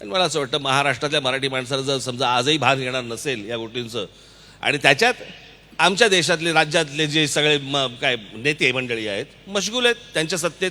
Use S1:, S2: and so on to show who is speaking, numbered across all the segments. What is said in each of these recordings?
S1: आणि मला असं वाटतं महाराष्ट्रातल्या मराठी माणसाला जर समजा आजही भाग घेणार नसेल या गोष्टींचं आणि त्याच्यात आमच्या देशातले राज्यातले जे सगळे म काय नेते मंडळी आहेत मशगूल आहेत त्यांच्या सत्तेत.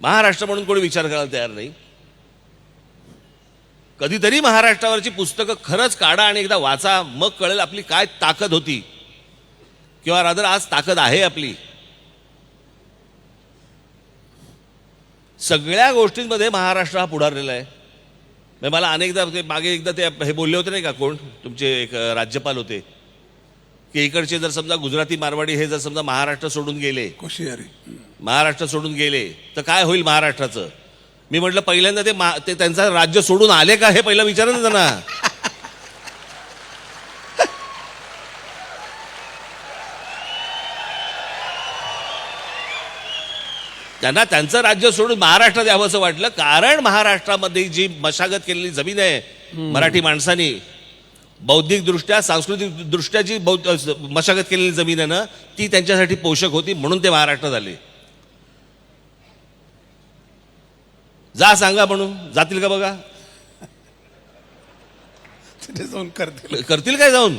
S1: महाराष्ट्र म्हणून कोणी विचार करायला तयार नाही. कधीतरी महाराष्ट्रावरची पुस्तकं खरंच काढा आणि एकदा वाचा मग कळेल आपली काय ताकद होती. किंवा रादर आज ताकद आहे आपली. सगळ्या गोष्टींमध्ये महाराष्ट्र हा पुढारलेला आहे. म्हणजे मला अनेकदा ते मागे एकदा ते हे बोलले होते नाही का कोण? तुमचे एक राज्यपाल होते. की इकडचे जर समजा गुजराती मारवाडी हे जर समजा महाराष्ट्र सोडून गेले
S2: कोशियारी.
S1: महाराष्ट्र सोडून गेले तर काय होईल महाराष्ट्राचं? मी म्हटलं पहिल्यांदा ते मा- ते त्यांचं राज्य सोडून आले का हे पहिलं विचारा ना. त्यांना त्यांना त्यांचं राज्य सोडून महाराष्ट्रात यावं असं वाटलं. कारण महाराष्ट्रामध्ये जी मशागत केलेली जमीन आहे मराठी माणसांनी बौद्धिक दृष्ट्या सांस्कृतिक दृष्ट्या जी बौद्ध मशागत केलेली जमीन आहे ना ती त्यांच्यासाठी पोषक होती म्हणून ते महाराष्ट्रात आले. जा सांगा म्हणून. जातील का बघा?
S2: तिथे जाऊन करतील.
S1: करतील काय जाऊन?